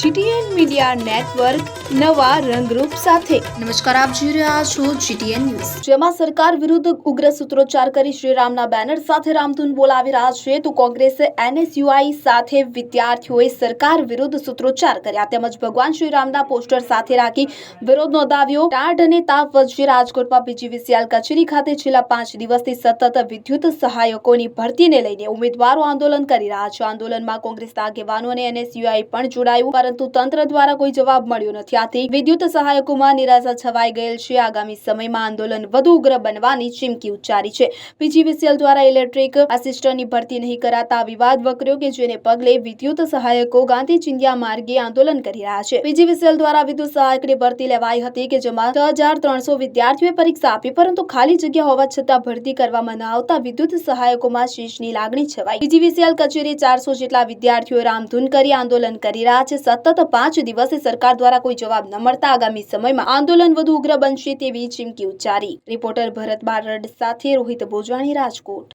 GTN media network નવા રંગરૂપ સાથે. નમસ્કાર આપ જોઈ રહ્યા છો જીટીએન ન્યૂઝ. જેમાં સરકાર વિરુદ્ધ ઉગ્ર સૂત્રોચ્ચાર કરી શ્રીરામના બેનર સાથે રામધૂન બોલાવી રહ્યા છે તો કોંગ્રેસે એનએસયુઆઈ સાથે વિદ્યાર્થીઓએ સરકાર વિરુદ્ધ સૂત્રોચ્ચાર કર્યા. તેમજ ભગવાન શ્રીરામના પોસ્ટર સાથે રાખી વિરોધ નોંધાવ્યો. ટાઢ અને તાપ વચ્ચે રાજકોટમાં પીજીવીસીએલ કચેરી ખાતે છેલ્લા પાંચ દિવસથી સતત વિદ્યુત સહાયકોની ભરતીને લઈને ઉમેદવારો આંદોલન કરી રહ્યા છે. આંદોલનમાં કોંગ્રેસના આગેવાનો અને એનએસયુઆઈ પણ જોડાયું. પરંતુ તંત્ર દ્વારા કોઈ જવાબ મળ્યો નથી. આથી વિદ્યુત સહાયકોમાં નિરાશા છવાઈ ગયેલ છે. આગામી સમયમાં આંદોલન વધુ ઉગ્ર બનવાની ચીમકી ઉચ્ચારી છે. પીજીવીસીએલ દ્વારા ઇલેક્ટ્રિક આસિસ્ટન્ટની ભરતી નહીં કરાતા વિવાદ વકર્યો કે જેને પગલે વિદ્યુત સહાયકો ગાંધી ચિંધ્યા માર્ગે આંદોલન કરી રહ્યા છે. પીજીવીસીએલ દ્વારા વિદ્યુત સહાયકની ભરતી લેવાઈ હતી કે જેમાં છ હજાર ત્રણસો વિદ્યાર્થીઓએ પરીક્ષા આપી, પરંતુ ખાલી જગ્યા હોવા છતાં ભરતી કરવામાં ન આવતા વિદ્યુત સહાયકોમાં શીશની લાગણી છવાઈ. પીજીવીસીએલ કચેરી ચારસો જેટલા વિદ્યાર્થીઓ રામધૂન કરી આંદોલન કરી રહ્યા છે. પાંચ દિવસે સરકાર દ્વારા કોઈ જવાબ ન મળતા આગામી સમયમાં આંદોલન વધુ ઉગ્ર બનશે તેવી ચીમકી ઉચ્ચારી. રિપોર્ટર ભરત બારડ સાથે રોહિત ભોજવાણી રાજકોટ.